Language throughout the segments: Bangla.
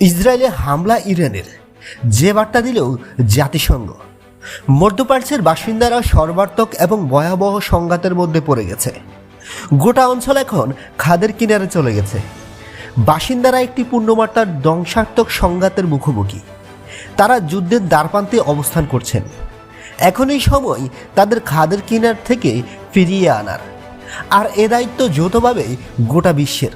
ইসরায়েলে হামলা ইরানের। যে বার্তা দিলেও জাতিসংঘ। মধ্যপ্রাচ্যের বাসিন্দারা সর্বাত্মক এবং ভয়াবহ সংঘাতের মধ্যে পড়ে গেছে। গোটা অঞ্চল এখন খাদের কিনারে চলে গেছে। বাসিন্দারা একটি পূর্ণমাত্রার ধ্বংসাত্মক সংঘাতের মুখোমুখি। তারা যুদ্ধের দ্বারপ্রান্তে অবস্থান করছেন। এখন এই সময় তাদের খাদের কিনার থেকে ফিরিয়ে আনার। আর এ দায়িত্ব যৌথভাবে গোটা বিশ্বের।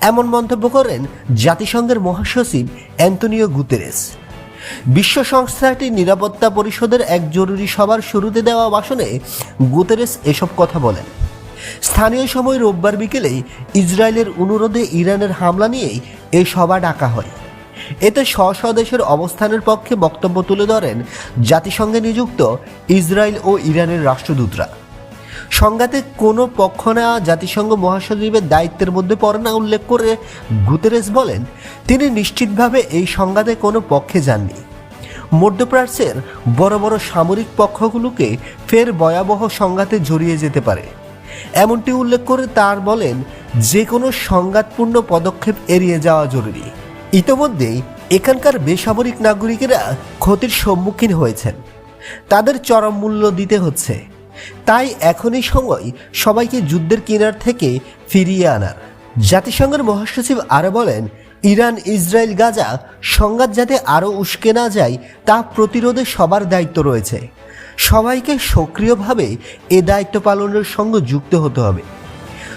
এমন মন্তব্য করেন জাতিসংঘের মহাসচিব অ্যান্তনিও গুতেরেস। বিশ্ব সংস্থাটির নিরাপত্তা পরিষদের এক জরুরি সভার শুরুতে দেওয়া ভাষণে গুতেরেস এসব কথা বলেন। স্থানীয় সময় রোববার বিকেলে ইসরায়েলের অনুরোধে ইরানের হামলা নিয়েই এই সভা ডাকা হয়। এতে স্ব দেশের অবস্থানের পক্ষে বক্তব্য তুলে ধরেন জাতিসংঘে নিযুক্ত ইসরায়েল ও ইরানের রাষ্ট্রদূতরা। সংঘাতে কোনো পক্ষ না জাতিসংঘ মহাসচিবের দায়িত্বের মধ্যে পড়ে না উল্লেখ করে গুতেরেস বলেন, তিনি নিশ্চিতভাবে এই সংঘাতে কোনো পক্ষে যাননি। মধ্যপ্রাচ্যের বড় বড় সামরিক পক্ষগুলোকে ফের ভয়াবহ সংঘাতে জড়িয়ে যেতে পারে। এমনটি উল্লেখ করে তার বলেন, যে কোনো সংঘাতপূর্ণ পদক্ষেপ এড়িয়ে যাওয়া জরুরি। ইতোমধ্যেই এখানকার বেসামরিক নাগরিকেরা ক্ষতির সম্মুখীন হয়েছেন। তাদের চরম মূল্য দিতে হচ্ছে। তাই এখনই সময় সবাইকে যুদ্ধের কিনার থেকে ফিরিয়ে আনার। জাতিসংঘের মহাসচিব আরও বলেন, ইরান, ইসরায়েল, গাজা সংঘাত যাতে আরও উস্কে না যায়, তা প্রতিরোধে সবার দায়িত্ব রয়েছে। সবাইকে সক্রিয়ভাবে এ দায়িত্ব পালনের সঙ্গে যুক্ত হতে হবে।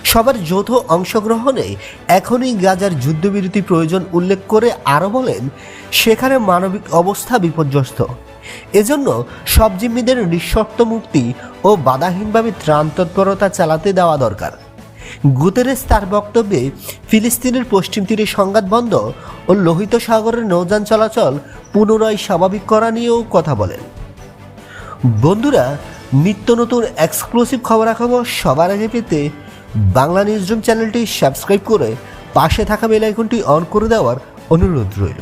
সবার যৌথ অংশগ্রহণে এখনই গাজার যুদ্ধবিরতি প্রয়োজন উল্লেখ করে আরও বলেন, সেখানে মানবিক অবস্থা বিপর্যস্ত। এজন্য সব জিম্মিদের নিঃশর্ত মুক্তি ও বাধাহীনভাবে ত্রাণ তৎপরতা চালাতে দেওয়া দরকার। গুতেরেস তার বক্তব্যে ফিলিস্তিনের পশ্চিম তীরে সংঘাত বন্ধ ও লোহিত সাগরের নৌযান চলাচল পুনরায় স্বাভাবিক করা নিয়েও কথা বলেন। বন্ধুরা, নিত্য নতুন এক্সক্লুসিভ খবরাখবর সবার আগে পেতে বাংলা নিউজ রুম চ্যানেলটি সাবস্ক্রাইব করে পাশে থাকা বেল আইকনটি অন করে দেওয়ার অনুরোধ রইল।